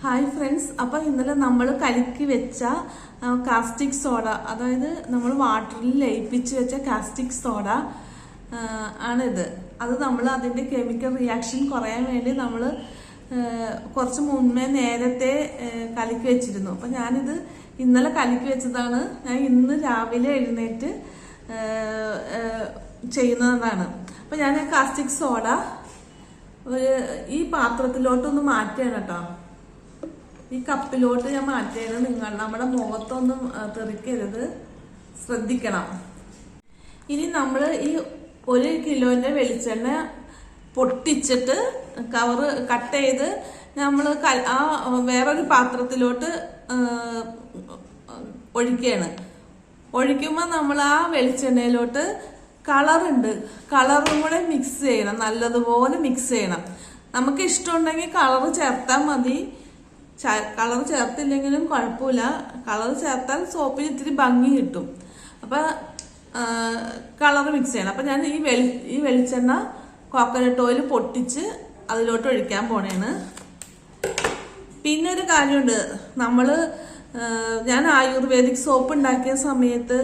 Hi friends അപ്പോൾ ഇന്നലെ നമ്മൾ കലക്കി വെച്ച കാസ്റ്റിക് സോഡ അതായത് നമ്മൾ വാട്ടറിൽ ലയിപ്പിച്ച് വെച്ച കാസ്റ്റിക് സോഡ ആണിത്. അത് നമ്മൾ അതിന്റെ കെമിക്കൽ റിയാക്ഷൻ കുറയാൻ വേണ്ടി നമ്മൾ കുറച്ച് മുന്നേ നേരത്തെ കലക്കി വെച്ചിരുന്നു. അപ്പം ഞാനിത് ഇന്നലെ കലക്കി വെച്ചതാണ്. ഞാൻ ഇന്ന് രാവിലെ എഴുന്നേറ്റ് ചെയ്യുന്നതാണ്. അപ്പം ഞാൻ കാസ്റ്റിക് സോഡ ഈ പാത്രത്തിലോട്ടൊന്ന് മാറ്റുകയാണ് കേട്ടോ. ഈ കപ്പിലോട്ട് ഞാൻ മാറ്റിയത് നിങ്ങൾ നമ്മുടെ മുഖത്തൊന്നും തെറിക്കരുത്. ശ്രദ്ധിക്കണം. ഇനി നമ്മൾ ഈ ഒരു കിലോന്റെ വെളിച്ചെണ്ണ പൊട്ടിച്ചിട്ട് കവറ് കട്ട് ചെയ്ത് നമ്മൾ ആ വേറൊരു പാത്രത്തിലോട്ട് ഒഴിക്കുകയാണ്. ഒഴിക്കുമ്പോൾ നമ്മൾ ആ വെളിച്ചെണ്ണയിലോട്ട് കളറുണ്ട് കളറും കൂടെ മിക്സ് ചെയ്യണം. നല്ലതുപോലെ മിക്സ് ചെയ്യണം. നമുക്ക് ഇഷ്ടമുണ്ടെങ്കിൽ കളർ ചേർത്താൽ മതി. കളർ ചേർത്തില്ലെങ്കിലും കുഴപ്പമില്ല. കളർ ചേർത്താൽ സോപ്പിന് ഇത്തിരി ഭംഗി കിട്ടും. അപ്പൊ കളർ മിക്സ് ചെയ്യണം. അപ്പൊ ഞാൻ ഈ വെളി ഈ വെളിച്ചെണ്ണ കോക്കനട്ട് ഓയിൽ പൊട്ടിച്ച് അതിലോട്ട് ഒഴിക്കാൻ പോണേണ്. പിന്നെ ഒരു കാര്യമുണ്ട്. നമ്മൾ ഞാൻ ആയുർവേദിക് സോപ്പ് ഉണ്ടാക്കിയ സമയത്ത്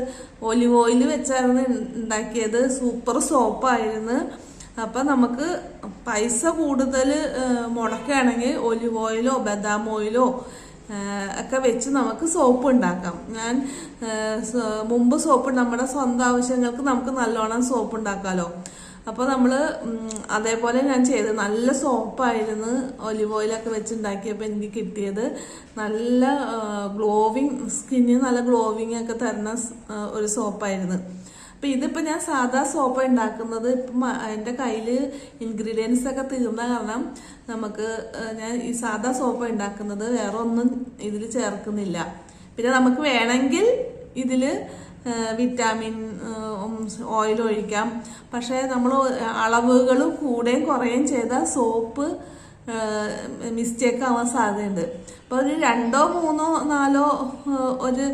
ഒലിവ് ഓയിൽ വെച്ചായിരുന്നു ഉണ്ടാക്കിയത്. സൂപ്പർ സോപ്പായിരുന്നു. അപ്പൊ നമുക്ക് പൈസ കൂടുതൽ മുടക്കുകയാണെങ്കിൽ ഒലിവ് ഓയിലോ ബദാം ഓയിലോ ഒക്കെ വെച്ച് നമുക്ക് സോപ്പ് ഉണ്ടാക്കാം. ഞാൻ മുമ്പ് സോപ്പ് നമ്മുടെ സ്വന്തം ആവശ്യങ്ങൾക്ക് നമുക്ക് നല്ലോണം സോപ്പ് ഉണ്ടാക്കാമല്ലോ അപ്പോൾ നമ്മൾ അതേപോലെ ഞാൻ ചെയ്ത് നല്ല സോപ്പായിരുന്നു ഒലിവ് ഓയിലൊക്കെ വെച്ച് ഉണ്ടാക്കിയപ്പോൾ എനിക്ക് കിട്ടിയത്. നല്ല ഗ്ലോവിങ് സ്കിന്നിന് നല്ല ഗ്ലോവിങ് ഒക്കെ തരുന്ന ഒരു സോപ്പായിരുന്നു. അപ്പം ഇതിപ്പോൾ ഞാൻ സാധാ സോപ്പ് ഉണ്ടാക്കുന്നത് ഇപ്പം എന്റെ കയ്യിൽ ഇൻഗ്രീഡിയൻസ് ഒക്കെ തീർന്ന കാരണം നമുക്ക് ഞാൻ ഈ സാധാ സോപ്പ് ഉണ്ടാക്കുന്നത് വേറെ ഒന്നും ഇതിൽ ചേർക്കുന്നില്ല. പിന്നെ നമുക്ക് വേണമെങ്കിൽ ഇതിൽ വിറ്റാമിൻ ഓയിൽ ഒഴിക്കാം. പക്ഷേ നമ്മൾ അളവുകൾ കൂടുകയും കുറയുകയും ചെയ്താൽ സോപ്പ് മിസ്റ്റേക്ക് ആവാൻ സാധ്യതയുണ്ട്. അപ്പോൾ ഒരു രണ്ടോ മൂന്നോ നാലോ ഒരു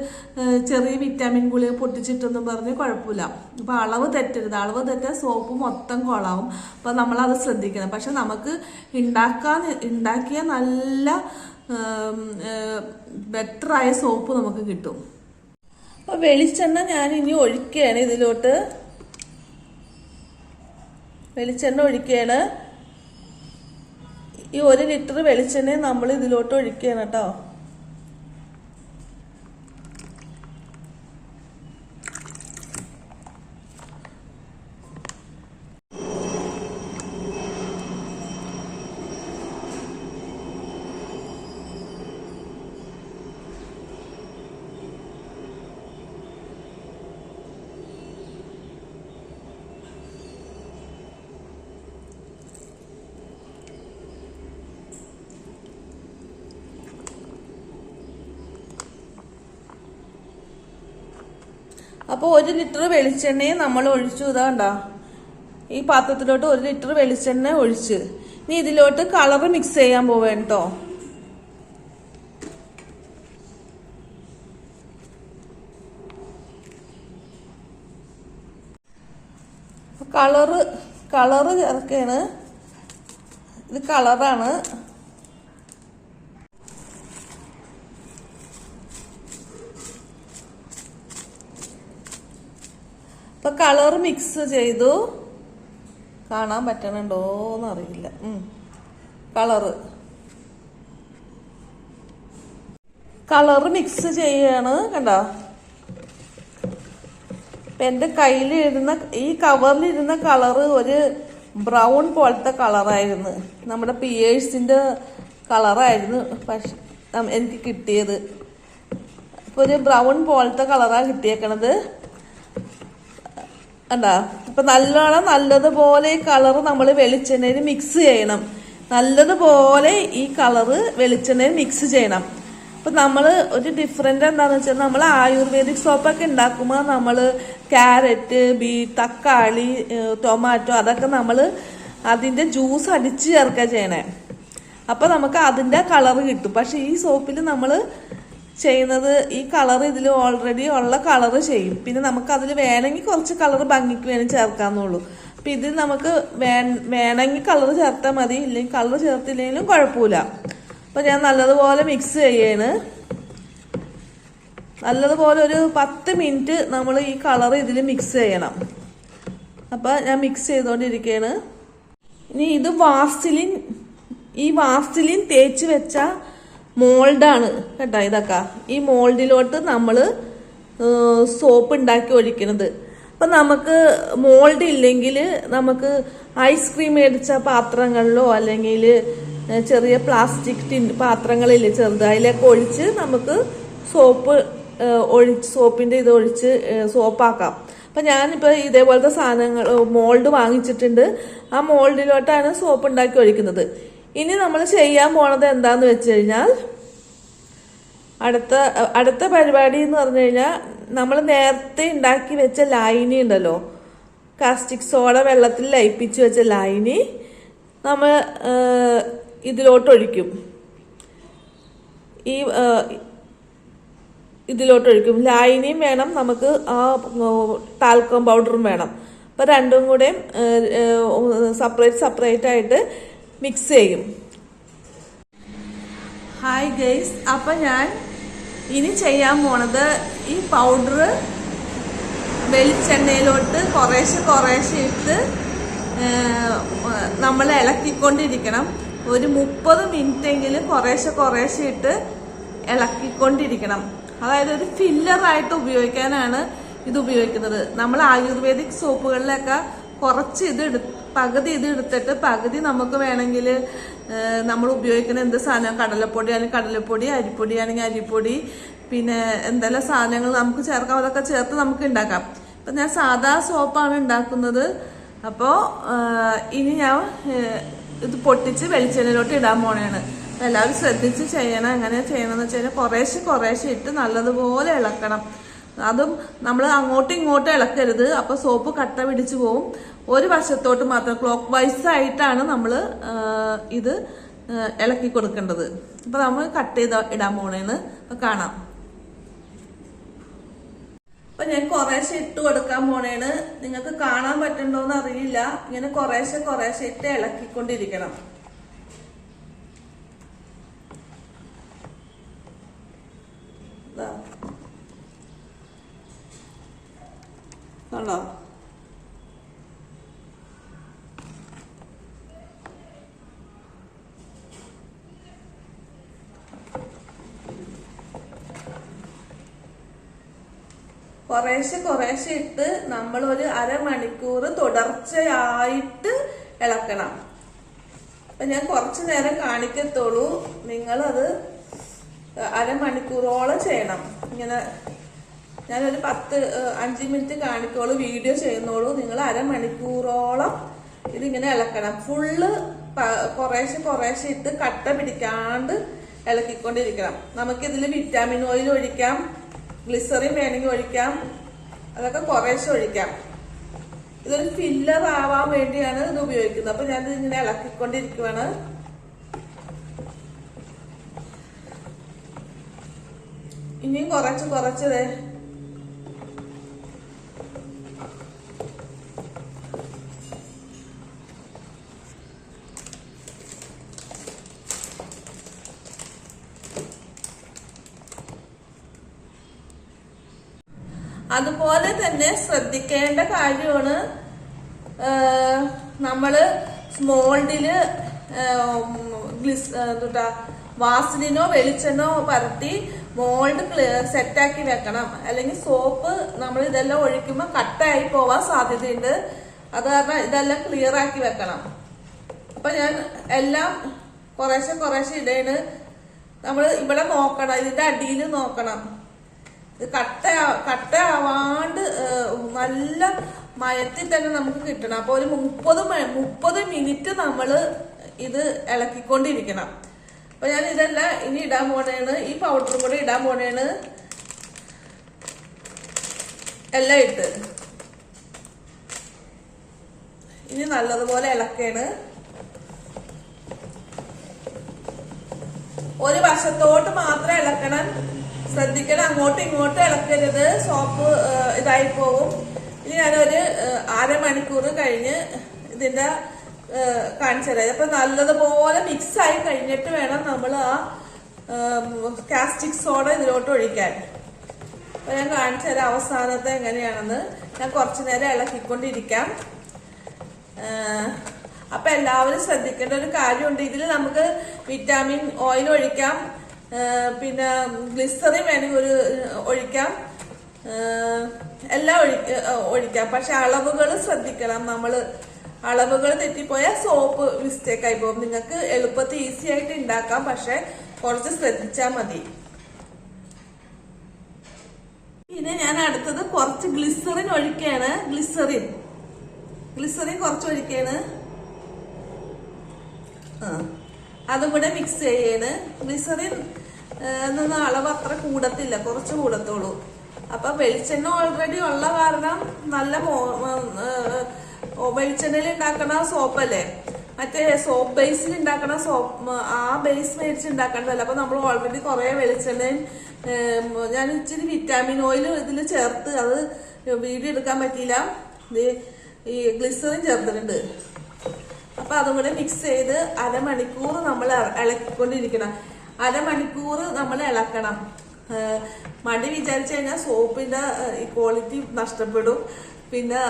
ചെറിയ വിറ്റാമിൻ ഗുളിക പൊട്ടിച്ചിട്ടൊന്നും പറഞ്ഞ് കുഴപ്പമില്ല. അപ്പോൾ അളവ് തെറ്റരുത്. അളവ് തെറ്റാൽ സോപ്പ് മൊത്തം കൊളാവും. അപ്പോൾ നമ്മളത് ശ്രദ്ധിക്കണം. പക്ഷെ നമുക്ക് ഉണ്ടാക്കാൻ ഉണ്ടാക്കിയ നല്ല ബെറ്ററായ സോപ്പ് നമുക്ക് കിട്ടും. അപ്പൊ വെളിച്ചെണ്ണ ഞാൻ ഇനി ഒഴിക്കുകയാണ് ഇതിലോട്ട്. വെളിച്ചെണ്ണ ഒഴിക്കുകയാണ് ഈ ഒരു ലിറ്റർ വെളിച്ചെണ്ണ നമ്മൾ ഇതിലോട്ട് ഒഴിക്കുകയാണ് കേട്ടോ. അപ്പോൾ ഒരു ലിറ്റർ വെളിച്ചെണ്ണയും നമ്മൾ ഒഴിച്ചു ഇതാണ്ട ഈ പാത്രത്തിലോട്ട് ഒരു ലിറ്റർ വെളിച്ചെണ്ണ ഒഴിച്ച്. ഇനി ഇതിലോട്ട് കളർ മിക്സ് ചെയ്യാൻ പോവേണ് കേട്ടോ കളറ് കളറ് ചേർക്കാണ്. ഇത് കളറാണ്. ഇപ്പൊ കളർ മിക്സ് ചെയ്തു. കാണാൻ പറ്റണുണ്ടോന്ന് അറിയില്ല കളറ് കളറ് മിക്സ് ചെയ്യാണ് കണ്ടോ? എന്റെ കയ്യിലിരുന്ന ഈ കവറിലിരുന്ന കളറ് ഒരു ബ്രൗൺ പോലത്തെ കളറായിരുന്നു. നമ്മുടെ പിയേഴ്സിന്റെ കളറായിരുന്നു പക്ഷെ എനിക്ക് കിട്ടിയത്. ഇപ്പൊ ഒരു ബ്രൗൺ പോലത്തെ കളറാണ് കിട്ടിയേക്കണത്. കണ്ടാ ഇപ്പൊ നല്ലോണം നല്ലതുപോലെ ഈ കളർ നമ്മൾ വെളിച്ചെണ്ണയിൽ മിക്സ് ചെയ്യണം. നല്ലതുപോലെ ഈ കളറ് വെളിച്ചെണ്ണയിൽ മിക്സ് ചെയ്യണം. അപ്പൊ നമ്മൾ ഒരു ഡിഫറെന്റ് എന്താന്ന് വെച്ചാൽ നമ്മൾ ആയുർവേദിക് സോപ്പൊക്കെ ഉണ്ടാക്കുമ്പോൾ നമ്മൾ ക്യാരറ്റ് ബീ തക്കാളി ടൊമാറ്റോ അതൊക്കെ നമ്മൾ അതിന്റെ ജ്യൂസ് അടിച്ച് ചേർക്കുക ചെയ്യണേ. അപ്പൊ നമുക്ക് അതിന്റെ കളറ് കിട്ടും. പക്ഷെ ഈ സോപ്പിൽ നമ്മൾ ചെയ്യുന്നത് ഈ കളർ ഇതിൽ ഓൾറെഡി ഉള്ള കളർ ചെയ്യും. പിന്നെ നമുക്ക് അതിൽ വേണമെങ്കിൽ കുറച്ച് കളർ ഭംഗിക്ക് വേണമെങ്കിൽ ചേർക്കാന്നുള്ളൂ അപ്പൊ ഇതിൽ നമുക്ക് വേ വേണമെങ്കിൽ കളർ ചേർത്താൽ മതി. ഇല്ലെങ്കിൽ കളർ ചേർത്തില്ലെങ്കിലും കുഴപ്പമില്ല. അപ്പൊ ഞാൻ നല്ലതുപോലെ മിക്സ് ചെയ്യാണ്. നല്ലതുപോലെ ഒരു പത്ത് മിനിറ്റ് നമ്മൾ ഈ കളർ ഇതിൽ മിക്സ് ചെയ്യണം. അപ്പൊ ഞാൻ മിക്സ് ചെയ്തുകൊണ്ടിരിക്കുകയാണ്. ഇനി ഇത് വാസ്ലിൻ ഈ വാസ്ലിൻ തേച്ച് വെച്ച മോൾഡാണ് കേട്ടോ ഇതൊക്കെ. ഈ മോൾഡിലോട്ട് നമ്മൾ സോപ്പ് ഉണ്ടാക്കി ഒഴിക്കുന്നത് അപ്പം നമുക്ക് മോൾഡ് ഇല്ലെങ്കിൽ നമുക്ക് ഐസ്ക്രീം മേടിച്ച പാത്രങ്ങളിലോ അല്ലെങ്കിൽ ചെറിയ പ്ലാസ്റ്റിക് ടിൻ പാത്രങ്ങളില്ലേ ചെറുത് അതിലൊക്കെ ഒഴിച്ച് നമുക്ക് സോപ്പ് ഒഴിച്ച് സോപ്പിന്റെ ഇത് ഒഴിച്ച് സോപ്പാക്കാം. അപ്പം ഞാനിപ്പോൾ ഇതേപോലത്തെ സാധനങ്ങൾ മോൾഡ് വാങ്ങിച്ചിട്ടുണ്ട്. ആ മോൾഡിലോട്ടാണ് സോപ്പ് ഉണ്ടാക്കി ഒഴിക്കുന്നത്. ഇനി നമ്മൾ ചെയ്യാൻ പോണത് എന്താന്ന് വെച്ച് കഴിഞ്ഞാൽ അടുത്ത അടുത്ത പരിപാടി എന്ന് പറഞ്ഞു കഴിഞ്ഞാൽ നമ്മൾ നേരത്തെ ഉണ്ടാക്കി വെച്ച ലൈനി ഉണ്ടല്ലോ. കാസ്റ്റിക് സോഡ വെള്ളത്തിൽ ലയിപ്പിച്ച് വെച്ച ലൈനി നമ്മൾ ഇതിലോട്ടൊഴിക്കും. ഈ ഇതിലോട്ടൊഴിക്കും. ലൈനിയും വേണം നമുക്ക് ആ ടാൽക്കം പൗഡറും വേണം. അപ്പം രണ്ടും കൂടെ സെപ്പറേറ്റ് സെപ്പറേറ്റ് ആയിട്ട് മിക്സ് ചെയ്യും. ഹായ് ഗൈസ് അപ്പം ഞാൻ ഇനി ചെയ്യാൻ പോണത് ഈ പൗഡർ വെളിച്ചെണ്ണയിലോട്ട് കുറേശ്ശെ കുറേശ്ശെ ഇട്ട് നമ്മൾ ഇളക്കിക്കൊണ്ടിരിക്കണം. ഒരു മുപ്പത് മിനിറ്റ് എങ്കിലും കുറേശ്ശെ കുറേശ്ശെ ഇട്ട് ഇളക്കിക്കൊണ്ടിരിക്കണം. അതായത് ഒരു ഫില്ലറായിട്ട് ഉപയോഗിക്കാനാണ് ഇത് ഉപയോഗിക്കുന്നത്. നമ്മൾ ആയുർവേദിക് സോപ്പുകളിലൊക്കെ കുറച്ച് ഇത് എടു പകുതി ഇത് എടുത്തിട്ട് പകുതി നമുക്ക് വേണമെങ്കിൽ നമ്മൾ ഉപയോഗിക്കുന്ന എന്ത് സാധനം? കടലപ്പൊടി ആണെങ്കിൽ കടലപ്പൊടി അരിപ്പൊടി ആണെങ്കിൽ അരിപ്പൊടി പിന്നെ എന്തെല്ലാം സാധനങ്ങൾ നമുക്ക് ചേർക്കാം? അതൊക്കെ ചേർത്ത് നമുക്ക് ഉണ്ടാക്കാം. ഇപ്പം ഞാൻ സാധാ സോപ്പാണ് ഉണ്ടാക്കുന്നത്. അപ്പോൾ ഇനി ഞാൻ ഇത് പൊട്ടിച്ച് വെളിച്ചെണ്ണയിലോട്ട് ഇടാൻ പോണേണ്. എല്ലാവരും ശ്രദ്ധിച്ച് ചെയ്യണം. എങ്ങനെ ചെയ്യണമെന്ന് വെച്ച് കഴിഞ്ഞാൽ കുറേശ്ശെ കുറേശ്ശെ ഇട്ട് നല്ലതുപോലെ ഇളക്കണം. അതും നമ്മൾ അങ്ങോട്ടും ഇങ്ങോട്ടും ഇളക്കരുത്. അപ്പോൾ സോപ്പ് കട്ട പിടിച്ചു പോവും. ഒരു വശത്തോട്ട് മാത്രം ക്ലോക്ക് വൈസ് ആയിട്ടാണ് നമ്മൾ ഇത് ഇളക്കി കൊടുക്കേണ്ടത്. അപ്പൊ നമ്മൾ കട്ട് ചെയ്ത് ഇടാൻ പോണേന്ന് കാണാം. അപ്പൊ ഞാൻ കുറേശ്ശെ ഇട്ട് കൊടുക്കാൻ പോണേണ്. നിങ്ങൾക്ക് കാണാൻ പറ്റുണ്ടോന്ന് അറിയില്ല. ഇങ്ങനെ കുറേശ്ശെ കുറേശ്ശെ ഇട്ട് ഇളക്കിക്കൊണ്ടിരിക്കണം. കണ്ടോ? കുറേശ്ശെ കുറേശ്ശെ ഇട്ട് നമ്മൾ ഒരു അരമണിക്കൂർ തുടർച്ചയായിട്ട് ഇളക്കണം. അപ്പൊ ഞാൻ കുറച്ചു നേരം കാണിക്കത്തുള്ളൂ. നിങ്ങളത് അരമണിക്കൂറോളം ചെയ്യണം. ഇങ്ങനെ ഞാനൊരു പത്ത് അഞ്ച് മിനിറ്റ് കാണിക്കോളൂ വീഡിയോ ചെയ്യുന്നോളൂ നിങ്ങൾ അരമണിക്കൂറോളം ഇതിങ്ങനെ ഇളക്കണം. ഫുള്ള് കുറേശ്ശെ കുറേശ്ശെ ഇട്ട് കട്ട പിടിക്കാണ്ട് ഇളക്കിക്കൊണ്ടിരിക്കണം. നമുക്കിതിൽ വിറ്റാമിൻ ഓയിൽ ഒഴിക്കാം. ഗ്ലിസറിൻ വേണമെങ്കിൽ ഒഴിക്കാം. അതൊക്കെ കുറേശ്ശെ ഒഴിക്കാം. ഇതൊരു ഫില്ലർ ആവാൻ വേണ്ടിയാണ് ഇത് ഉപയോഗിക്കുന്നത്. അപ്പൊ ഞാൻ ഇങ്ങനെ ഇളക്കിക്കൊണ്ടിരിക്കുവാണ്. ഇനിയും കുറച്ച് കുറച്ച് ദേ അതുപോലെ തന്നെ ശ്രദ്ധിക്കേണ്ട കാര്യമാണ്. നമ്മൾ സ്മോൾഡിൽ ഗ്ലിസ് എന്താ വാസലിനോ വെളിച്ചെണ്ണോ പരത്തി മോൾഡ് സെറ്റാക്കി വെക്കണം. അല്ലെങ്കിൽ സോപ്പ് നമ്മൾ ഇതെല്ലാം ഒഴിക്കുമ്പോൾ കട്ടായി പോവാൻ സാധ്യതയുണ്ട്. അത് കാരണം ഇതെല്ലാം ക്ലിയർ ആക്കി വെക്കണം. അപ്പൊ ഞാൻ എല്ലാം കുറേശ്ശെ കുറേശ്ശെ ഇടയാണ് നമ്മൾ ഇവിടെ നോക്കണം ഇതിന്റെ അടിയിൽ നോക്കണം. ഇത് കട്ട കട്ട ആവാണ്ട് ഏഹ്, നല്ല മയത്തിൽ തന്നെ നമുക്ക് കിട്ടണം. അപ്പൊ ഒരു മുപ്പത് മുപ്പത് മിനിറ്റ് നമ്മൾ ഇത് ഇളക്കിക്കൊണ്ടിരിക്കണം. അപ്പൊ ഞാൻ ഇതല്ല ഇനി ഇടാൻ പോണേണ്. ഈ പൗഡറും കൂടെ ഇടാൻ പോണേണ്. എല്ലാം ഇട്ട്. ഇനി നല്ലതുപോലെ ഇളക്കേണ്. ഒരു വശത്തോട്ട് മാത്രം ഇളക്കണം. ശ്രദ്ധിക്കണം. അങ്ങോട്ടും ഇങ്ങോട്ടും ഇളക്കരുത്. സോപ്പ് ഇതായി പോകും ഇനി ഞാനൊരു അരമണിക്കൂർ കഴിഞ്ഞ് ഇതിന്റെ കാണിച്ചു അപ്പൊ നല്ലതുപോലെ മിക്സ് ആയി കഴിഞ്ഞിട്ട് വേണം നമ്മൾ ആ കാസ്റ്റിക് സോഡ ഇതിലോട്ട് ഒഴിക്കാൻ. അപ്പൊ ഞാൻ കാണിച്ചു അവസാനത്തെ എങ്ങനെയാണെന്ന്. ഞാൻ കുറച്ചു നേരം ഇളക്കിക്കൊണ്ടിരിക്കാം. അപ്പൊ എല്ലാവരും ശ്രദ്ധിക്കേണ്ട ഒരു കാര്യമുണ്ട്. ഇതിൽ നമുക്ക് വിറ്റാമിൻ ഓയിൽ ഒഴിക്കാം. പിന്നെ ഗ്ലിസറിൻ വേണമെങ്കിൽ ഒരു ഒഴിക്കാം. എല്ലാം ഒഴിക്ക ഒഴിക്കാം. പക്ഷെ അളവുകൾ ശ്രദ്ധിക്കണം. നമ്മൾ അളവുകൾ തെറ്റിപ്പോയാൽ സോപ്പ് മിസ്റ്റേക്ക് ആയി പോകും. നിങ്ങൾക്ക് എളുപ്പത്തിൽ ഈസി ആയിട്ട് ഉണ്ടാക്കാം പക്ഷെ കുറച്ച് ശ്രദ്ധിച്ചാൽ മതി. പിന്നെ ഞാൻ അടുത്തത് കുറച്ച് ഗ്ലിസറിൻ ഒഴിക്കുകയാണ് ഗ്ലിസറിൻ ഗ്ലിസറിൻ കുറച്ച് ഒഴിക്കുകയാണ് ആ. അതും കൂടെ മിക്സ് ചെയ്യാണ് ഗ്ലിസറിൻ നിന്ന് അളവ് അത്ര കൂടത്തില്ല. കുറച്ച് കൂടത്തുള്ളൂ. അപ്പൊ വെളിച്ചെണ്ണ ഓൾറെഡി ഉള്ള കാരണം നല്ല വെളിച്ചെണ്ണയിൽ ഉണ്ടാക്കണ സോപ്പല്ലേ മറ്റേ സോപ്പ് ബേസിൽ ഉണ്ടാക്കണ സോപ്പ് ആ ബേസ് മേടിച്ച് ഉണ്ടാക്കണ്ടല്ലോ. അപ്പൊ നമ്മൾ ഓൾറെഡി കുറെ വെളിച്ചെണ്ണയും ഞാൻ ഇച്ചിരി വിറ്റാമിൻ ഓയിൽ ഇതിൽ ചേർത്ത് അത് വീഡിയോ എടുക്കാൻ പറ്റിയില്ല. ഈ ഗ്ലിസറിൻ ചേർത്തിട്ടുണ്ട്. അപ്പൊ അതും കൂടെ മിക്സ് ചെയ്ത് അരമണിക്കൂർ നമ്മൾ ഇളക്കിക്കൊണ്ടിരിക്കണം. അരമണിക്കൂർ നമ്മൾ ഇളക്കണം. മടി വിചാരിച്ചു കഴിഞ്ഞാൽ സോപ്പിന്റെ ക്വാളിറ്റി നഷ്ടപ്പെടും. പിന്നെ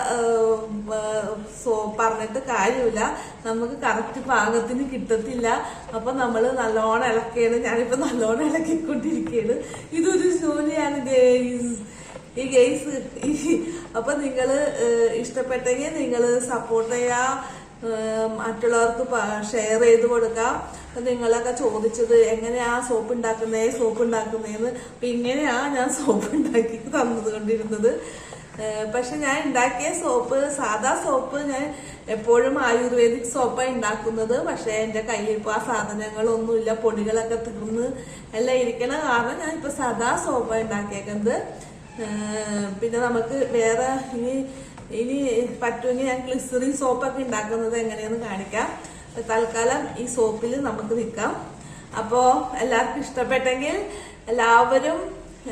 സോ പറഞ്ഞിട്ട് കാര്യമില്ല. നമുക്ക് കറക്റ്റ് പാകത്തിന് കിട്ടത്തില്ല. അപ്പൊ നമ്മൾ നല്ലോണം ഇളക്കുകയാണ് ഞാനിപ്പോ നല്ലോണം ഇളക്കിക്കൊണ്ടിരിക്കുകയാണ് ഇതൊരു ജോലിയാണ് ഗെയ്സ് ഈ ഗെയ്സ് അപ്പൊ നിങ്ങൾ ഇഷ്ടപ്പെട്ടെങ്കിൽ നിങ്ങൾ സപ്പോർട്ട് ചെയ്യാ. ഏഹ് മറ്റുള്ളവർക്ക് ഷെയർ ചെയ്ത് കൊടുക്കാം. നിങ്ങളൊക്കെ ചോദിച്ചത് എങ്ങനെയാ സോപ്പ് ഉണ്ടാക്കുന്നേ സോപ്പ് ഉണ്ടാക്കുന്നേന്ന് അപ്പൊ ഇങ്ങനെയാ ഞാൻ സോപ്പ് ഉണ്ടാക്കി തന്നത് കൊണ്ടിരുന്നത്. പക്ഷെ ഞാൻ ഉണ്ടാക്കിയ സോപ്പ് സാധാ സോപ്പ് ഞാൻ എപ്പോഴും ആയുർവേദിക് സോപ്പാണ് ഉണ്ടാക്കുന്നത്. പക്ഷേ എന്റെ കയ്യിൽ ഇപ്പോൾ ആ സാധനങ്ങളൊന്നുമില്ല പൊടികളൊക്കെ തീർന്ന് എല്ലാം ഇരിക്കണ കാരണം ഞാൻ ഇപ്പൊ സാധാ സോപ്പാണ് ഉണ്ടാക്കിയേക്കുന്നത്. പിന്നെ നമുക്ക് വേറെ ഇനി ഇനി പറ്റുമെങ്കിൽ ഞാൻ ഗ്ലിസറിൻ സോപ്പൊക്കെ ഉണ്ടാക്കുന്നത് എങ്ങനെയെന്ന് കാണിക്കാം. തൽക്കാലം ഈ സോപ്പിൽ നമുക്ക് നിൽക്കാം. അപ്പോൾ എല്ലാവർക്കും ഇഷ്ടപ്പെട്ടെങ്കിൽ എല്ലാവരും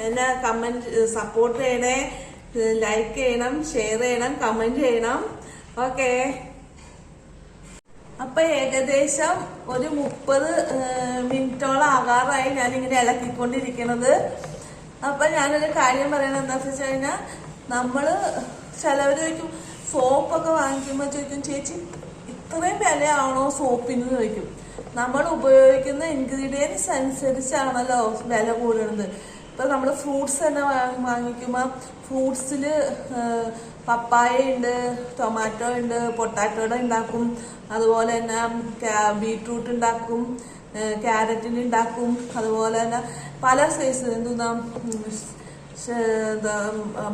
എന്നെ കമന്റ് സപ്പോർട്ട് ചെയ്യണേ. ലൈക്ക് ചെയ്യണം ഷെയർ ചെയ്യണം കമന്റ് ചെയ്യണം. ഓക്കെ അപ്പൊ ഏകദേശം ഒരു മുപ്പത് മിനിറ്റോളം ആകാറായി ഞാനിങ്ങനെ ഇളക്കിക്കൊണ്ടിരിക്കണത് അപ്പൊ ഞാനൊരു കാര്യം പറയണത് എന്താ വെച്ച് കഴിഞ്ഞാൽ നമ്മൾ ചിലവർ ചോദിക്കും സോപ്പൊക്കെ വാങ്ങിക്കുമ്പോ ചോദിക്കും ചേച്ചി ഇത്രയും വിലയാണോ സോപ്പിന് ചോദിക്കും. നമ്മൾ ഉപയോഗിക്കുന്ന ഇൻഗ്രീഡിയൻസ് അനുസരിച്ചാണല്ലോ വില കൂടുന്നത്. ഇപ്പൊ നമ്മൾ ഫ്രൂട്ട്സ് തന്നെ വാങ്ങിക്കുമ്പോ ഫ്രൂട്ട്സിൽ പപ്പായ ഉണ്ട് ടൊമാറ്റോ ഉണ്ട് പൊട്ടാറ്റോടെ ഉണ്ടാക്കും. അതുപോലെ തന്നെ ബീട്രൂട്ട് ഉണ്ടാക്കും ക്യാരറ്റിന് ഉണ്ടാക്കും. അതുപോലെ തന്നെ പല സൈസ് എന്തുന്നാ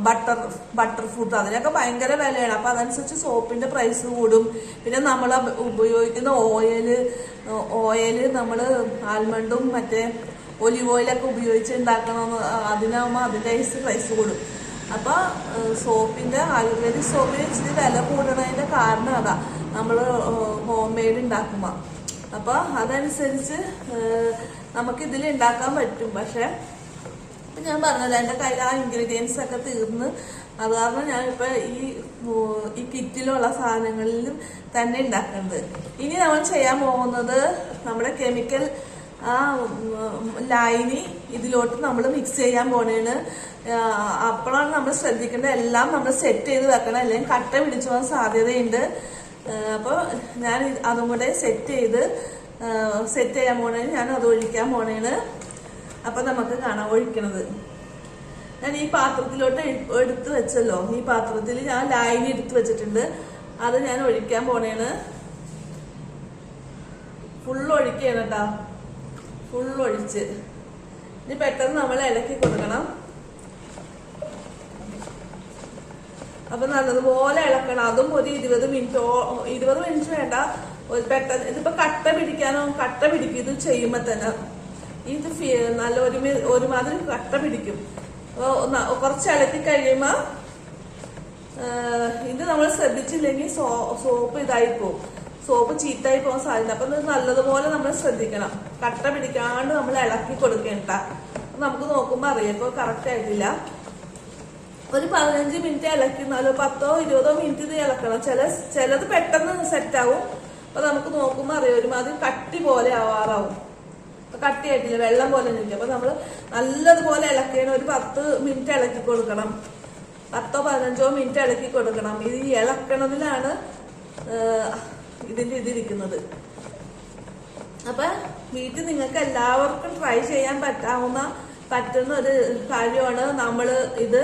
ബട്ടർ ബട്ടർ ഫ്രൂട്ട് അതിനൊക്കെ ഭയങ്കര വിലയാണ്. അപ്പൊ അതനുസരിച്ച് സോപ്പിന്റെ പ്രൈസ് കൂടും. പിന്നെ നമ്മൾ ഉപയോഗിക്കുന്ന ഓയിൽ ഓയിൽ നമ്മൾ ആൽമണ്ടും മറ്റേ ഒലിവ് ഓയിലൊക്കെ ഉപയോഗിച്ച് ഉണ്ടാക്കണമെന്ന് അതിനാകുമ്പോൾ അതിന്റെ പ്രൈസ് കൂടും. അപ്പൊ ഏഹ്, സോപ്പിന്റെ ആയുർവേദിക് സോപ്പിന് ഇച്ചിരി വില കൂടണതിന്റെ കാരണം അതാ. നമ്മൾ ഹോം മെയ്ഡ് ഉണ്ടാക്കുമ്പോൾ അപ്പൊ അതനുസരിച്ച് നമുക്കിതിൽ ഉണ്ടാക്കാൻ പറ്റും. പക്ഷെ ഞാൻ പറഞ്ഞല്ലോ എന്റെ കയ്യിൽ ആ ഇൻഗ്രീഡിയൻസ് ഒക്കെ തീർന്ന്. അത് കാരണം ഞാനിപ്പോൾ ഈ ഈ കിറ്റിലുള്ള സാധനങ്ങളിലും തന്നെ ഉണ്ടാക്കുന്നത് ഇനി നമ്മൾ ചെയ്യാൻ പോകുന്നത് നമ്മുടെ കെമിക്കൽ ആ ലൈനി ഇതിലോട്ട് നമ്മൾ മിക്സ് ചെയ്യാൻ പോണേണ്. അപ്പോഴാണ് നമ്മൾ ശ്രദ്ധിക്കേണ്ടത്. എല്ലാം നമ്മൾ സെറ്റ് ചെയ്ത് വെക്കണം. അല്ലെങ്കിൽ കട്ട പിടിച്ചു പോകാൻ സാധ്യതയുണ്ട്. അപ്പോൾ ഞാൻ അതും കൂടെ സെറ്റ് ചെയ്ത് സെറ്റ് ചെയ്യാൻ പോണേന് ഞാൻ അത് ഒഴിക്കാൻ പോണേണ്. അപ്പൊ നമുക്ക് കാണാം ഒഴിക്കണത്. ഞാൻ ഈ പാത്രത്തിലോട്ട് എടുത്തു വെച്ചല്ലോ. ഈ പാത്രത്തിൽ ഞാൻ ലായനി എടുത്തു വെച്ചിട്ടുണ്ട്. അത് ഞാൻ ഒഴിക്കാൻ പോണേണ്. ഫുള്ള് ഒഴിക്കുകയാണ് കേട്ടോ ഫുള്ള് ഒഴിച്ച്. ഇനി പെട്ടെന്ന് നമ്മൾ ഇളക്കി കൊടുക്കണം. അപ്പൊ നല്ലതുപോലെ ഇളക്കണം. അതും ഒരു ഇരുപത് മിനിറ്റ് ഇരുപത് മിനിറ്റ് വേണ്ട. ഒരു പെട്ടെന്ന് ഇതിപ്പോ കട്ട പിടിക്കാനോ കട്ട പിടിക്കും ഇത് ചെയ്യുമ്പോ തന്നെ ഇത് നല്ല ഒരു ഒരുമാതിരി കട്ട പിടിക്കും. കുറച്ച് ഇളക്കി കഴിയുമ്പോ ആഹ് ഇത് നമ്മൾ ശ്രദ്ധിച്ചില്ലെങ്കിൽ സോപ്പ് ഇതായി പോകും സോപ്പ് ചീത്തായി പോകാൻ സാധ്യത. അപ്പൊ ഇത് നല്ലതുപോലെ നമ്മൾ ശ്രദ്ധിക്കണം. കട്ട പിടിക്കാണ്ട് നമ്മൾ ഇളക്കി കൊടുക്കേണ്ട. നമുക്ക് നോക്കുമ്പോ അറിയാം. ഇപ്പൊ കറക്റ്റ് ആയിട്ടില്ല. ഒരു പതിനഞ്ച് മിനിറ്റ് ഇളക്കുന്നാലോ പത്തോ ഇരുപതോ മിനിറ്റ് ഇത് ഇളക്കണം. ചില ചിലത് പെട്ടെന്ന് സെറ്റ് ആവും. അപ്പൊ നമുക്ക് നോക്കുമ്പോ അറിയാം ഒരുമാതിരി കട്ടി പോലെ ആവാറാവും. കട്ടിയായിട്ടില്ല വെള്ളം പോലെ നിൽക്കും അപ്പൊ നമ്മൾ നല്ലതുപോലെ ഇളക്കണം ഒരു പത്ത് മിനിറ്റ് ഇളക്കി കൊടുക്കണം. പത്തോ പതിനഞ്ചോ മിനിറ്റ് ഇളക്കി കൊടുക്കണം. ഇത് ഇളക്കണതിലാണ് ഇതിന്റെ ഇതിരിക്കുന്നത് അപ്പൊ വീട്ടിൽ നിങ്ങൾക്ക് എല്ലാവർക്കും ട്രൈ ചെയ്യാൻ പറ്റാവുന്ന പറ്റുന്ന ഒരു കാര്യമാണ് നമ്മൾ ഇത്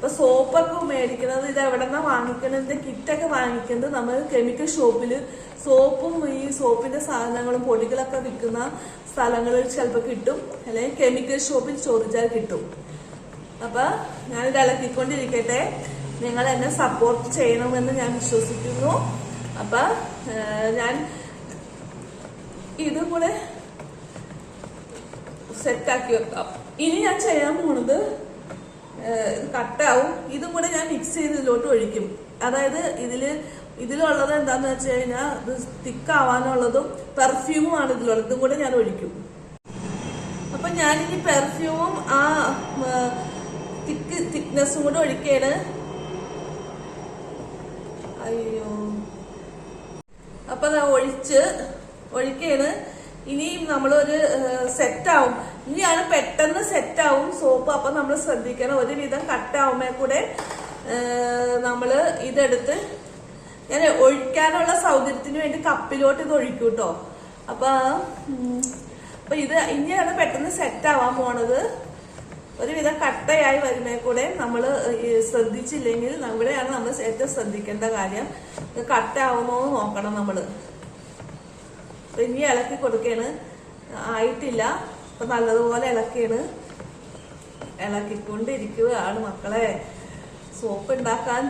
ഇപ്പൊ സോപ്പൊക്കെ മേടിക്കുന്നത് ഇത് എവിടെന്നാ വാങ്ങിക്കണത്? കിറ്റൊക്കെ വാങ്ങിക്കുന്നത് നമ്മൾ കെമിക്കൽ ഷോപ്പിൽ സോപ്പും ഈ സോപ്പിന്റെ സാധനങ്ങളും പൊടികളൊക്കെ വിൽക്കുന്ന സ്ഥലങ്ങളിൽ ചിലപ്പോൾ കിട്ടും. അല്ലെങ്കിൽ കെമിക്കൽ ഷോപ്പിൽ ചോദിച്ചാൽ കിട്ടും. അപ്പൊ ഞാനിത് ഇളക്കിക്കൊണ്ടിരിക്കട്ടെ. നിങ്ങൾ എന്നെ സപ്പോർട്ട് ചെയ്യണമെന്ന് ഞാൻ വിശ്വസിക്കുന്നു. അപ്പൊ ഞാൻ ഇതും കൂടെ സെറ്റാക്കി വെക്കാം. ഇനി ഞാൻ ചെയ്യാൻ പോണത് കട്ടാവും. ഇതും കൂടെ ഞാൻ മിക്സ് ചെയ്ത് ഇതിലോട്ട് ഒഴിക്കും. അതായത് ഇതിൽ ഇതിലുള്ളത് എന്താന്ന് വെച്ച് കഴിഞ്ഞാൽ ഇത് തിക്കാവാനുള്ളതും പെർഫ്യൂമും ആണ് ഇതിലുള്ളത്. ഇതും കൂടെ ഞാൻ ഒഴിക്കും. അപ്പൊ ഞാനിനി പെർഫ്യൂമും ആ തിക്ക് തിക്നെസ്സും കൂടെ ഒഴിക്കാണ്. അയ്യോ. അപ്പൊ ഒഴിച്ച് ഒഴിക്കാണ്. ഇനിയും നമ്മളൊരു സെറ്റ് ആവും. ഇനിയാണ് പെട്ടെന്ന് സെറ്റ് ആവും സോപ്പ് അപ്പൊ നമ്മൾ ശ്രദ്ധിക്കണം. ഒരുവിധം കട്ടാവുമ്പോ കൂടെ ഏഹ്, നമ്മൾ ഇതെടുത്ത് ഞാൻ ഒഴിക്കാനുള്ള സൗകര്യത്തിന് വേണ്ടി കപ്പിലോട്ട് ഇത് ഒഴിക്കും കേട്ടോ അപ്പൊ അപ്പൊ ഇത് ഇനിയാണ് പെട്ടെന്ന് സെറ്റ് ആവാൻ പോണത്. ഒരുവിധം കട്ടയായി വരുന്നേ കൂടെ നമ്മൾ ശ്രദ്ധിച്ചില്ലെങ്കിൽ ഇവിടെയാണ് നമ്മൾ ഏറ്റവും ശ്രദ്ധിക്കേണ്ട കാര്യം. ഇത് കട്ടയാവുമോ എന്ന് നോക്കണം നമ്മൾ. ഇനി ഇളക്കി കൊടുക്കാണ്. ആയിട്ടില്ല. അപ്പൊ നല്ലതുപോലെ ഇളക്കിയാണ്. ഇളക്കിക്കൊണ്ടിരിക്കുകയാണ് മക്കളെ. സോപ്പ് ഉണ്ടാക്കാൻ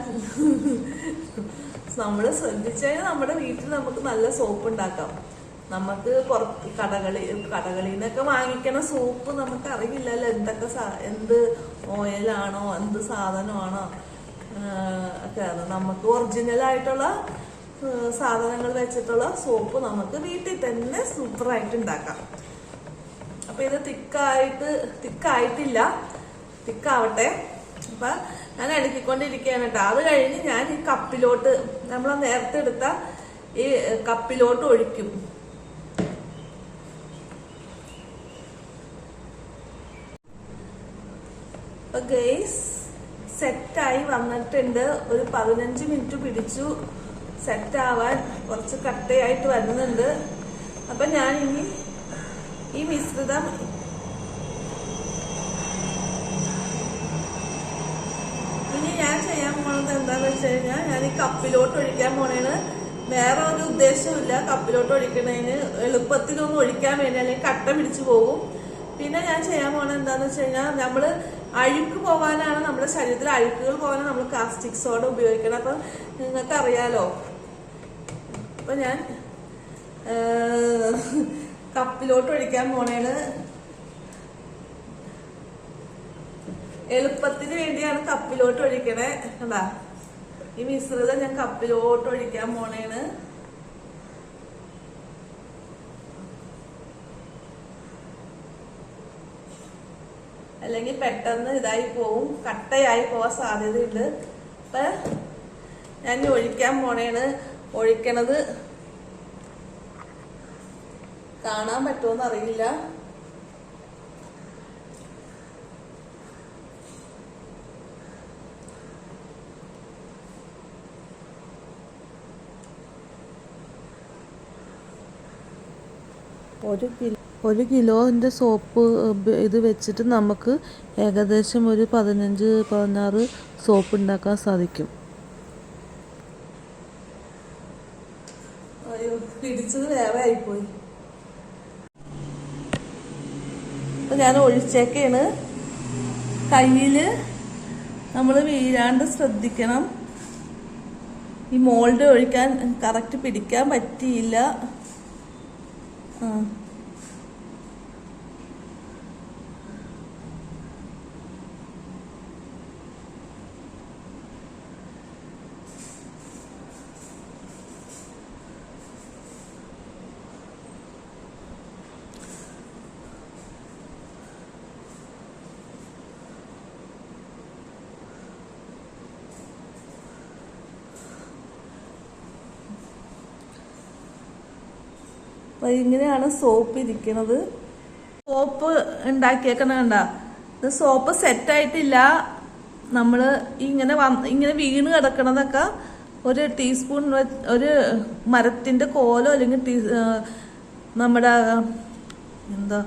നമ്മൾ ശ്രദ്ധിച്ചാൽ നമ്മുടെ വീട്ടിൽ നമുക്ക് നല്ല സോപ്പ് ഉണ്ടാക്കാം. നമുക്ക് പുറത്ത് കടകളി കടകളിൽ നിന്നൊക്കെ വാങ്ങിക്കണ സോപ്പ് നമുക്ക് അറിയില്ലല്ലോ എന്തൊക്കെ എന്ത് ഓയിലാണോ എന്ത് സാധനമാണോ. ഒക്കെ നമുക്ക് ഒറിജിനൽ ആയിട്ടുള്ള സാധനങ്ങൾ വെച്ചിട്ടുള്ള സോപ്പ് നമുക്ക് വീട്ടിൽ തന്നെ സൂപ്പറായിട്ട് ഉണ്ടാക്കാം. അപ്പൊ ഇത് തിക്കായിട്ട് തിക്കായിട്ടില്ല. തിക്കാവട്ടെ. അപ്പൊ ഞാൻ അടുക്കിക്കൊണ്ടിരിക്കുകയാണ് കേട്ടോ. അത് കഴിഞ്ഞ് ഞാൻ ഈ കപ്പിലോട്ട് നമ്മൾ നേരത്തെ എടുത്ത ഈ കപ്പിലോട്ട് ഒഴിക്കും. ഗെയ്സ് സെറ്റായി വന്നിട്ടുണ്ട്. ഒരു പതിനഞ്ച് മിനിറ്റ് പിടിച്ചു. സെറ്റ് ആവാൻ കുറച്ച് കട്ടയായിട്ട് വരുന്നുണ്ട്. അപ്പൊ ഞാൻ ഇനി ഈ മിശ്രിതം ഇനി ഞാൻ ചെയ്യാൻ പോണത് എന്താന്ന് വെച്ച് കഴിഞ്ഞാൽ ഞാൻ ഈ കപ്പിലോട്ട് ഒഴിക്കാൻ പോണേണ്. വേറെ ഒരു ഉദ്ദേശമില്ല കപ്പിലോട്ട് ഒഴിക്കണതിന് എളുപ്പത്തിലൊന്നും ഒഴിക്കാൻ വേണ്ടി അല്ലെങ്കിൽ കട്ട പിടിച്ചു പോകും. പിന്നെ ഞാൻ ചെയ്യാൻ പോണത് എന്താന്ന് വെച്ച് കഴിഞ്ഞാൽ നമ്മൾ അഴുക്ക് പോകാനാണ് നമ്മുടെ ശരീരത്തിൽ അഴുക്കുകൾ പോകാനാണ് നമ്മൾ കാസ്റ്റിക് സോഡ ഉപയോഗിക്കണം അപ്പൊ നിങ്ങൾക്ക് അറിയാലോ അപ്പൊ ഞാൻ കപ്പിലോട്ട് ഒഴിക്കാൻ പോണേണ്. എളുപ്പത്തിന് വേണ്ടിയാണ് കപ്പിലോട്ട് ഒഴിക്കണേ കണ്ടാ? ഈ മിശ്രിതം ഞാൻ കപ്പിലോട്ട് ഒഴിക്കാൻ പോണേണ്. അല്ലെങ്കിൽ പെട്ടെന്ന് ഇതായി പോവും. കട്ടയായി പോവാൻ സാധ്യതയുണ്ട്. അപ്പൊ ഞാൻ ഒഴിക്കാൻ പോണേണ്. ഒഴിക്കണത് കാണാൻ പറ്റുമോന്ന് അറിയില്ല. ഒരു കിലോ ഒരു കിലോന്റെ സോപ്പ് ഇത് വെച്ചിട്ട് നമുക്ക് ഏകദേശം ഒരു പതിനഞ്ച് പതിനാറ് സോപ്പ് ഉണ്ടാക്കാൻ സാധിക്കും അയ്യോ പിടിച്ചത് വേറെ ആയിപ്പോയി അപ്പൊ ഞാൻ ഒഴിച്ചേക്കാണ്. കയ്യിൽ നമ്മൾ വീഴാണ്ട് ശ്രദ്ധിക്കണം. ഈ മോൾഡ് ഒഴിക്കാൻ കറക്റ്റ് പിടിക്കാൻ പറ്റിയില്ല. ഇങ്ങനെയാണ് സോപ്പ് ഇരിക്കുന്നത് സോപ്പ് ഉണ്ടാക്കിയേക്കണ കണ്ട. ഇത് സോപ്പ് സെറ്റായിട്ടില്ല നമ്മൾ ഇങ്ങനെ ഇങ്ങനെ വീണ് കിടക്കണതൊക്കെ ഒരു ടീസ്പൂൺ ഒരു മരത്തിന്റെ കോലോ അല്ലെങ്കിൽ ടീ നമ്മുടെ എന്താ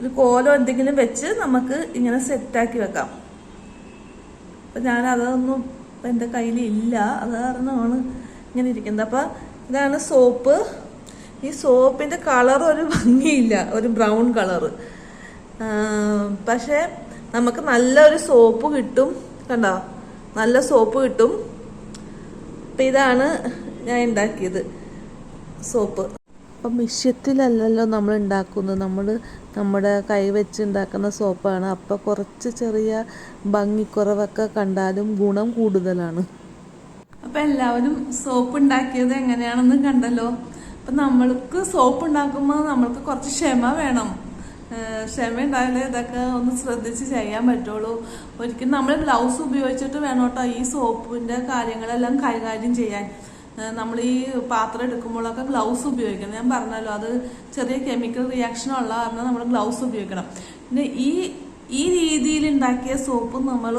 ഒരു കോലോ എന്തെങ്കിലും വെച്ച് നമുക്ക് ഇങ്ങനെ സെറ്റാക്കി വെക്കാം. അപ്പം ഞാൻ അതൊന്നും എന്റെ കയ്യിൽ ഇല്ല അത് കാരണമാണ് ഇങ്ങനെ ഇരിക്കുന്നത്. അപ്പം ഇതാണ് സോപ്പ്. ഈ സോപ്പിന്റെ കളർ ഒരു ഭംഗിയില്ല ഒരു ബ്രൗൺ കളർ പക്ഷേ നമുക്ക് നല്ലൊരു സോപ്പ് കിട്ടും. കണ്ടോ? നല്ല സോപ്പ് കിട്ടും. അപ്പം ഇതാണ് ഞാൻ ഉണ്ടാക്കിയത് സോപ്പ്. അപ്പം മിഷ്യത്തിലല്ലല്ലോ നമ്മൾ ഉണ്ടാക്കുന്നത്. നമ്മൾ നമ്മുടെ കൈ വെച്ച് ഉണ്ടാക്കുന്ന സോപ്പാണ്. അപ്പോൾ കുറച്ച് ചെറിയ ഭംഗിക്കുറവൊക്കെ കണ്ടാലും ഗുണം കൂടുതലാണ്. അപ്പൊ എല്ലാവരും സോപ്പ് ഉണ്ടാക്കിയത് എങ്ങനെയാണെന്ന് കണ്ടല്ലോ. അപ്പൊ നമ്മൾക്ക് സോപ്പ് ഉണ്ടാക്കുമ്പോൾ നമ്മൾക്ക് കുറച്ച് ക്ഷമ വേണം. ക്ഷമ ഉണ്ടായാലേ ഇതൊക്കെ ഒന്ന് ശ്രദ്ധിച്ച് ചെയ്യാൻ പറ്റുള്ളൂ. ഒരിക്കലും നമ്മൾ ഗ്ലൗസ് ഉപയോഗിച്ചിട്ട് വേണം കേട്ടോ ഈ സോപ്പിന്റെ കാര്യങ്ങളെല്ലാം കൈകാര്യം ചെയ്യാൻ. നമ്മൾ ഈ പാത്രം എടുക്കുമ്പോഴൊക്കെ ഗ്ലൗസ് ഉപയോഗിക്കണം. ഞാൻ പറഞ്ഞല്ലോ അത് ചെറിയ കെമിക്കൽ റിയാക്ഷൻ ഉള്ള കാരണം നമ്മൾ ഗ്ലൗസ് ഉപയോഗിക്കണം. പിന്നെ ഈ ഈ രീതിയിൽ ഉണ്ടാക്കിയ സോപ്പ് നമ്മൾ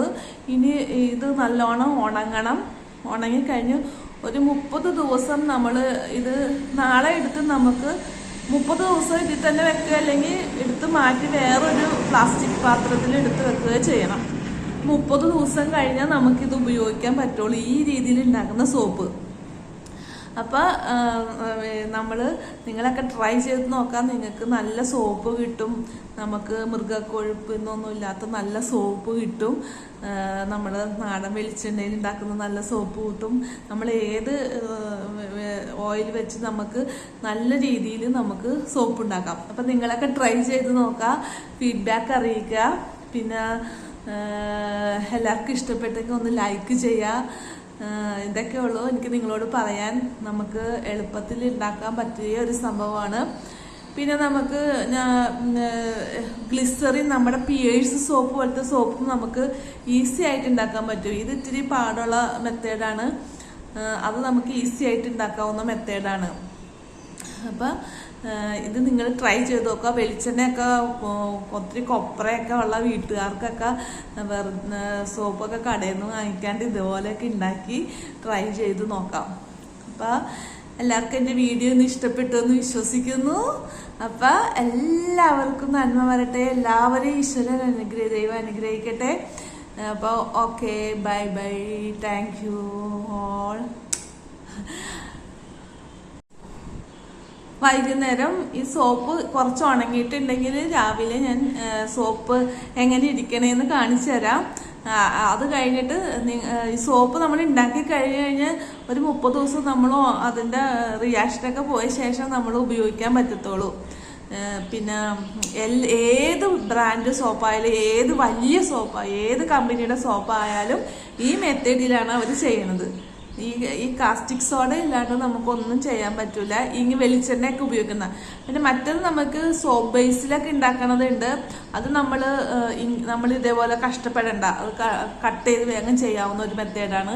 ഇനി ഇത് നല്ലോണം ഉണങ്ങണം. ഉണങ്ങിക്കഴിഞ്ഞ് ഒരു മുപ്പത് ദിവസം നമ്മൾ ഇത് നാളെ എടുത്ത് നമുക്ക് മുപ്പത് ദിവസം ഇതിൽ തന്നെ വെക്കുക അല്ലെങ്കിൽ എടുത്ത് മാറ്റി വേറൊരു പ്ലാസ്റ്റിക് പാത്രത്തിൽ എടുത്ത് വെക്കുക ചെയ്യണം. മുപ്പത് ദിവസം കഴിഞ്ഞാൽ നമുക്കിത് ഉപയോഗിക്കാൻ പറ്റുള്ളൂ. ഈ രീതിയിൽ ഉണ്ടാക്കുന്ന സോപ്പ്. അപ്പോൾ നമ്മൾ നിങ്ങളൊക്കെ ട്രൈ ചെയ്ത് നോക്കാം നിങ്ങൾക്ക് നല്ല സോപ്പ് കിട്ടും. നമുക്ക് മൃഗക്കൊഴുപ്പ് എന്നൊന്നും ഇല്ലാത്ത നല്ല സോപ്പ് കിട്ടും. നമ്മൾ നാടൻ വെളിച്ചെണ്ണയിൽ ഉണ്ടാക്കുന്ന നല്ല സോപ്പ് കിട്ടും. നമ്മൾ ഏത് ഓയിൽ വെച്ച് നമുക്ക് നല്ല രീതിയിൽ നമുക്ക് സോപ്പ് ഉണ്ടാക്കാം. അപ്പം നിങ്ങളൊക്കെ ട്രൈ ചെയ്ത് നോക്കുക ഫീഡ്ബാക്ക് അറിയിക്കുക പിന്നെ എല്ലാവർക്കും ഇഷ്ടപ്പെട്ടെങ്കിൽ ഒന്ന് ലൈക്ക് ചെയ്യുക ഇതൊക്കെ ഉള്ളൂ എനിക്ക് നിങ്ങളോട് പറയാൻ നമുക്ക് എളുപ്പത്തിൽ ഉണ്ടാക്കാൻ പറ്റിയ ഒരു സംഭവമാണ്. പിന്നെ നമുക്ക് ഗ്ലിസറിൻ നമ്മുടെ പിയേഴ്സ് സോപ്പ് പോലത്തെ സോപ്പും നമുക്ക് ഈസി ആയിട്ട് ഉണ്ടാക്കാൻ പറ്റും. ഇത് ഇത്തിരി പാടുള്ള മെത്തേഡാണ് അത് നമുക്ക് ഈസി ആയിട്ട് ഉണ്ടാക്കാവുന്ന മെത്തേഡാണ് അപ്പം ഇത് നിങ്ങൾ ട്രൈ ചെയ്ത് നോക്കുക. വെളിച്ചെണ്ണയൊക്കെ ഒത്തിരി കൊപ്രയൊക്കെ ഉള്ള വീട്ടുകാർക്കൊക്കെ വെറു സോപ്പൊക്കെ കടയിൽ നിന്ന് വാങ്ങിക്കാണ്ട് ഇതുപോലെയൊക്കെ ഉണ്ടാക്കി ട്രൈ ചെയ്ത് നോക്കാം. അപ്പോൾ എല്ലാവർക്കും എന്റെ വീഡിയോ ഒന്ന് ഇഷ്ടപ്പെട്ടു എന്ന് വിശ്വസിക്കുന്നു. അപ്പം എല്ലാവർക്കും നന്മ വരട്ടെ. എല്ലാവരെയും ഈശ്വരൻ അനുഗ്രഹ ദൈവം അനുഗ്രഹിക്കട്ടെ. അപ്പോൾ okay bye bye thank you all വൈകുന്നേരം ഈ സോപ്പ് കുറച്ച് ഉണങ്ങിയിട്ടുണ്ടെങ്കിൽ രാവിലെ ഞാൻ സോപ്പ് എങ്ങനെ ഇരിക്കണേന്ന് കാണിച്ചു തരാം. അത് കഴിഞ്ഞിട്ട് ഈ സോപ്പ് നമ്മൾ ഉണ്ടാക്കി കഴിഞ്ഞ് കഴിഞ്ഞ് ഒരു മുപ്പത് ദിവസം നമ്മൾ അതിന്റെ റിയാക്ഷനൊക്കെ പോയ ശേഷം നമ്മൾ ഉപയോഗിക്കാൻ പറ്റത്തുള്ളൂ. പിന്നെ ഏത് ബ്രാൻഡ് സോപ്പായാലും ഏത് വലിയ സോപ്പ് ഏത് കമ്പനിയുടെ സോപ്പായാലും ഈ മെത്തേഡിലാണ് അവർ ചെയ്യണത് ഈ ഈ കാസ്റ്റിക് സോഡ ഇല്ലാണ്ട് നമുക്കൊന്നും ചെയ്യാൻ പറ്റൂല. ഇനി വെളിച്ചെണ്ണയൊക്കെ ഉപയോഗിക്കുന്ന. പിന്നെ മറ്റത് നമുക്ക് സോപ്പ് ബേസിലൊക്കെ ഉണ്ടാക്കണതുണ്ട് അത് നമ്മൾ നമ്മൾ ഇതേപോലെ കഷ്ടപ്പെടണ്ട. അത് കട്ട് ചെയ്ത് വേഗം ചെയ്യാവുന്ന ഒരു മെത്തേഡാണ്.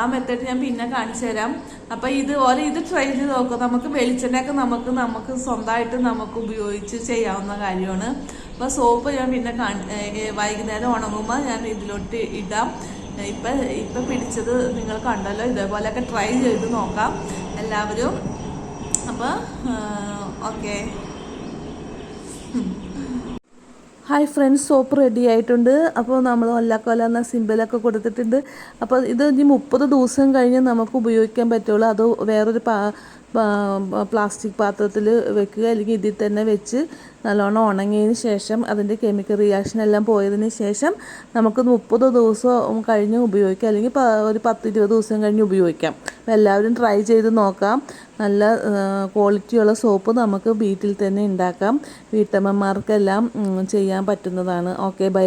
ആ മെത്തേഡ് ഞാൻ പിന്നെ കാണിച്ചു തരാം. അപ്പൊ ഇതുപോലെ ഇത് ട്രൈ ചെയ്ത് നോക്കുക നമുക്ക് വെളിച്ചെണ്ണയൊക്കെ നമുക്ക് നമുക്ക് സ്വന്തമായിട്ട് നമുക്ക് ഉപയോഗിച്ച് ചെയ്യാവുന്ന കാര്യമാണ്. അപ്പൊ സോപ്പ് ഞാൻ പിന്നെ വൈകുന്നേരം ഉണങ്ങുമ്പോൾ ഞാൻ ഇതിലോട്ട് ഇടാം. ഇപ്പൊ ഇപ്പൊ പിടിച്ചത് നിങ്ങൾ കണ്ടല്ലോ ഇതേപോലെയൊക്കെ ട്രൈ ചെയ്ത് നോക്കാം എല്ലാവരും. അപ്പൊ okay hi friends soap ready ആയിട്ടുണ്ട്. അപ്പോൾ നമ്മൾ ഒല്ലാക്കൊല എന്ന സിമ്പിളൊക്കെ കൊടുത്തിട്ടുണ്ട്. അപ്പോൾ ഇത് ഇനി മുപ്പത് ദിവസം കഴിഞ്ഞ് നമുക്ക് ഉപയോഗിക്കാൻ പറ്റുള്ളൂ. അത് വേറൊരു പ്ലാസ്റ്റിക് പാത്രത്തിൽ വെക്കുക. അല്ലെങ്കിൽ ഇതിൽ തന്നെ വെച്ച് നല്ലോണം ഉണങ്ങിയതിന് ശേഷം അതിന്റെ കെമിക്കൽ റിയാക്ഷൻ എല്ലാം പോയതിന് ശേഷം നമുക്ക് മുപ്പത് ദിവസം കഴിഞ്ഞ് ഉപയോഗിക്കാം. അല്ലെങ്കിൽ ഒരു പത്ത് ഇരുപത് ദിവസം കഴിഞ്ഞ് ഉപയോഗിക്കാം. അപ്പോൾ എല്ലാവരും ട്രൈ ചെയ്ത് നോക്കാം. നല്ല ക്വാളിറ്റിയുള്ള സോപ്പ് നമുക്ക് വീട്ടിൽ തന്നെ ഉണ്ടാക്കാം. വീട്ടമ്മമാർക്കെല്ലാം ചെയ്യാൻ പറ്റുന്നതാണ്. Okay bye